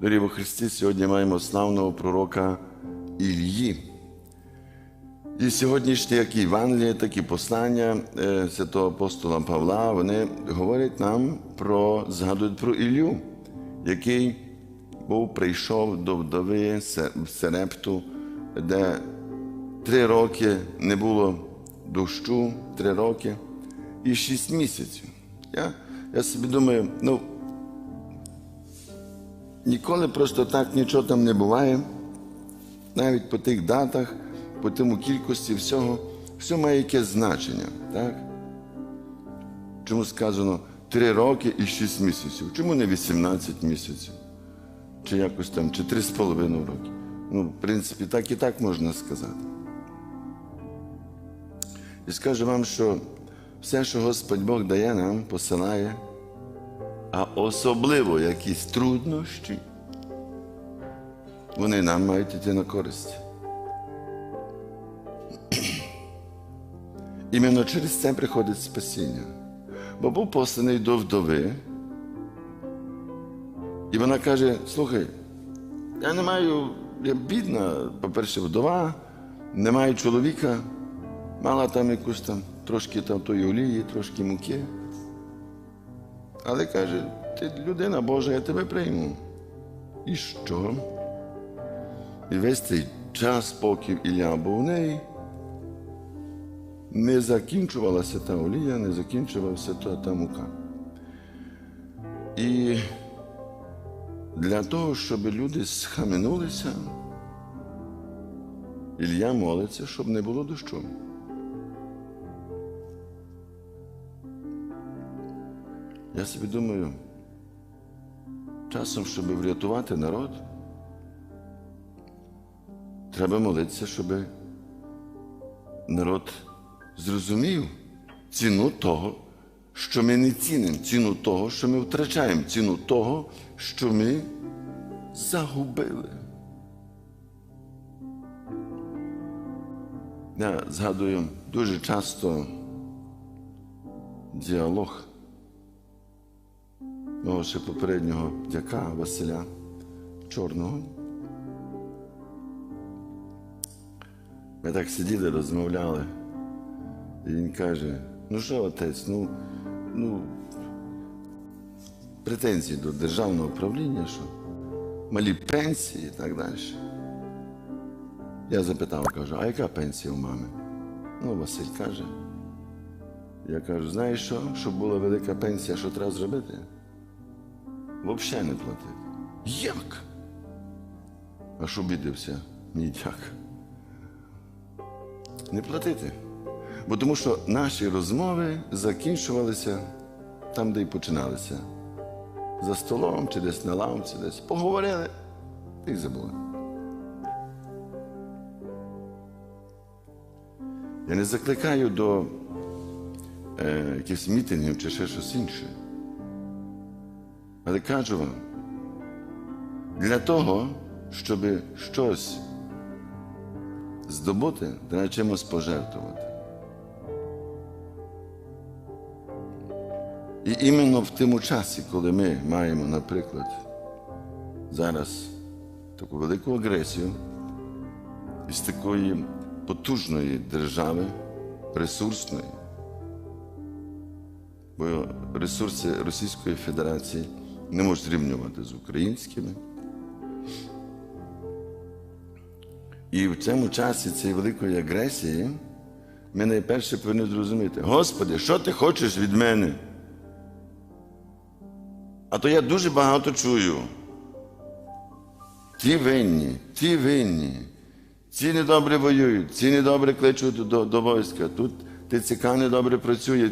Дорогі во Христі, сьогодні маємо славного пророка Ільї. І сьогоднішні як і Євангелія, так і послання е, святого апостола Павла, вони говорять нам про, згадують про Ілью, який був прийшов до вдови в Серепту, де три роки не було дощу, три роки і шість місяців. Я, я собі думаю, ну, ніколи просто так нічого там не буває. Навіть по тих датах, по тому кількості всього, все має якесь значення. Так? Чому сказано 3 роки і 6 місяців? Чому не 18 місяців? Чи якось там, чи 3,5 роки? Ну, в принципі, так і так можна сказати. І скажу вам, що все, що Господь Бог дає нам, посилає, а особливо якісь труднощі, вони нам мають йти на користь. Іменно через це приходить спасіння. Бо був посланий до вдови, і вона каже: слухай, я не маю, я бідна, по-перше, вдова, не маю чоловіка, мала там якусь там трошки там тої олії, трошки муки. Але каже, ти людина Божа, я тебе прийму. І що? І весь цей час, поки Ілля був у неї, не закінчувалася та олія, не закінчувався та, та мука. І для того, щоб люди схаменулися, Ілля молиться, щоб не було дощу. Я собі думаю, часом, щоб врятувати народ, треба молитися, щоб народ зрозумів ціну того, що ми не цінимо, ціну того, що ми втрачаємо, ціну того, що ми загубили. Я згадую дуже часто діалог мого ще попереднього дяка Василя Чорного. Ми так сиділи, розмовляли. І він каже: ну що, отець, ну, ну претензії до державного управління, що малі пенсії і так далі. Я запитав, кажу, а яка пенсія у мами? Ну, Василь каже. Я кажу, знаєш що? Щоб була велика пенсія, що треба зробити? Взагалі не платити. Як? А що обідався? Ні, дяк. Не платити. Бо тому що наші розмови закінчувалися там, де й починалися. За столом чи десь на лавці, десь поговорили і забули. Я не закликаю до е, якихось мітингів чи ще щось інше. Але кажу вам, для того, щоб щось здобути, треба чимось пожертвувати. І іменно в тому часі, коли ми маємо, наприклад, зараз таку велику агресію із такої потужної держави, ресурсної, бо ресурси Російської Федерації не можуть зрівнювати з українськими. І в цьому часі цієї великої агресії ми найперше повинні зрозуміти, Господи, що ти хочеш від мене? А то я дуже багато чую. Ті винні, ті винні, ці недобре воюють, ці недобре кличуть до, до війська. Тут ТЦК недобре працює,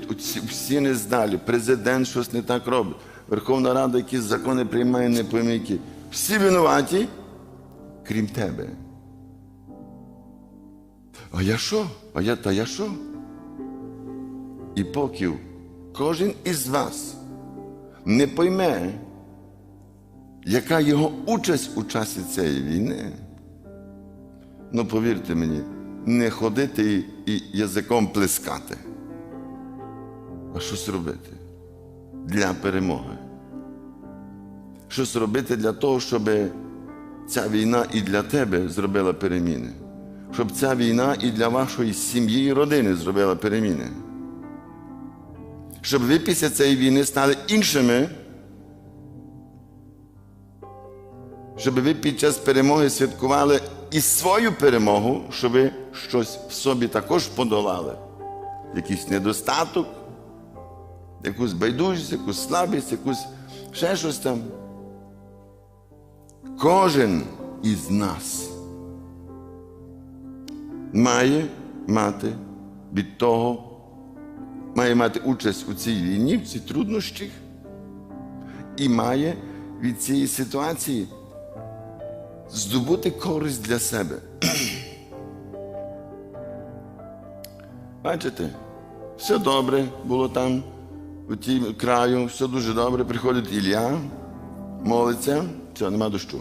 всі, не здалі, президент щось не так робить, Верховна Рада якісь закони приймає не пойми які. Всі винуваті, крім тебе. А я що? А я та я що? І поки кожен із вас не пойме, яка його участь у часі цієї війни, ну повірте мені, не ходити і язиком плескати, а щось робити для перемоги. щось робити для того, щоб ця війна і для тебе зробила переміни. Щоб ця війна і для вашої сім'ї і родини зробила переміни. Щоб ви після цієї війни стали іншими. Щоб ви під час перемоги святкували і свою перемогу, щоб ви щось в собі також подолали. Якийсь недостаток, якусь байдужість, якусь слабість, якусь ще щось там. Кожен із нас має мати від того, має мати участь у цій війні, в цій труднощах, і має від цієї ситуації здобути користь для себе. Бачите, все добре було там, у тій краю, все дуже добре. Приходить Ілля, молиться, все, нема дощу.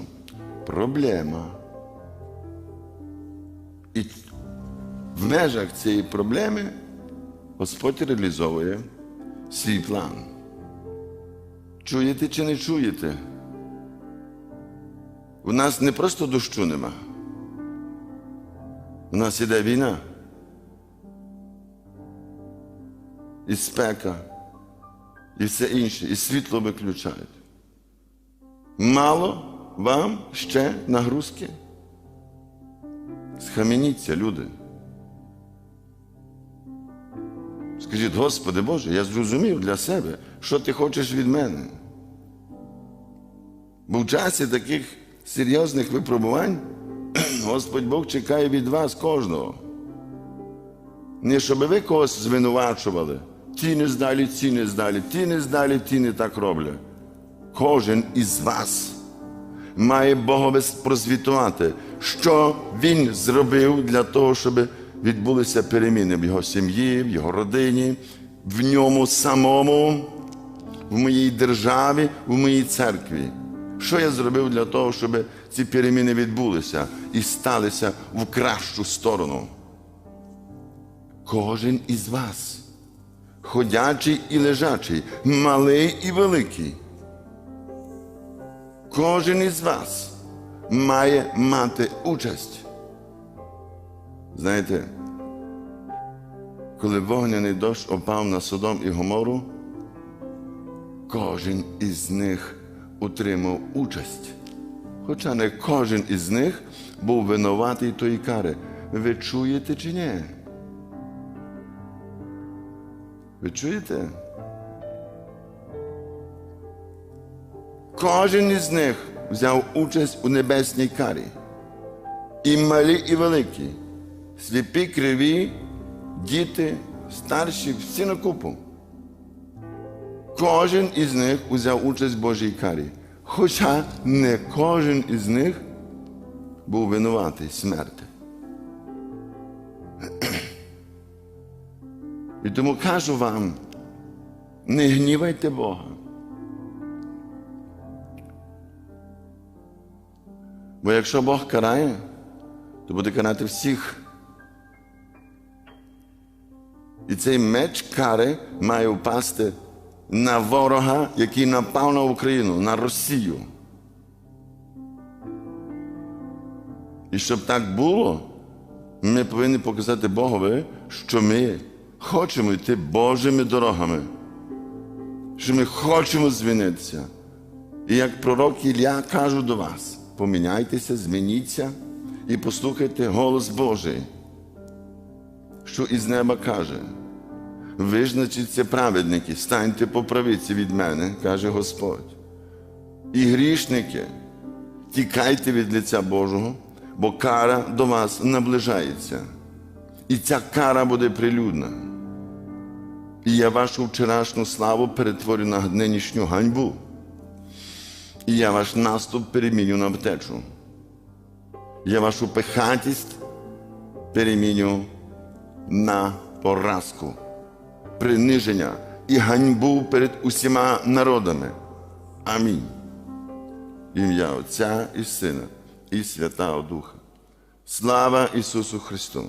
Проблема. І в межах цієї проблеми Господь реалізовує свій план. Чуєте чи не чуєте? У нас не просто дощу нема. У нас іде війна. І спека, і все інше, і світло виключають. Мало вам ще нагрузки? Схаменіться, люди. Скажіть, Господи Боже, я зрозумів для себе, що ти хочеш від мене. Бо в часі таких серйозних випробувань Господь Бог чекає від вас кожного. Не щоб ви когось звинувачували. Ті не здалі, ці не здалі, ті не здалі, ті не так роблять. Кожен із вас має Богові прозвітувати, що Він зробив для того, щоб відбулися переміни в його сім'ї, в його родині, в ньому самому, в моїй державі, в моїй церкві. Що я зробив для того, щоб ці переміни відбулися і сталися в кращу сторону? Кожен із вас, ходячий і лежачий, малий і великий. Кожен із вас має мати участь. Знаєте, коли вогняний дощ опав на Содом і Гомору, кожен із них утримав участь. Хоча не кожен із них був винуватий тої кари. Ви чуєте чи ні? Ви чуєте? Кожен із них взяв участь у небесній карі. І малі, і великі, сліпі, криві, діти, старші, всі на купу. Кожен із них узяв участь в Божій карі. Хоча не кожен із них був винуватий смерти. І тому кажу вам, не гнівайте Бога. Бо якщо Бог карає, то буде карати всіх. І цей меч кари має впасти на ворога, який напав на Україну, на Росію. І щоб так було, ми повинні показати Богові, що ми хочемо йти Божими дорогами, що ми хочемо звінитися. І як пророк Ілля кажу до вас, поміняйтеся, змініться і послухайте голос Божий, що із неба каже. Визначіться праведники, станьте по правиці від мене, каже Господь. І грішники, тікайте від лиця Божого, бо кара до вас наближається. І ця кара буде прилюдна. І я вашу вчорашню славу перетворю на нинішню ганьбу. І я ваш наступ переміню на втечу. Я вашу пихатість переміню на поразку приниження і ганьбу перед усіма народами. Амінь. Ім'я Отця і Сина, і Святого Духа. Слава Ісусу Христу!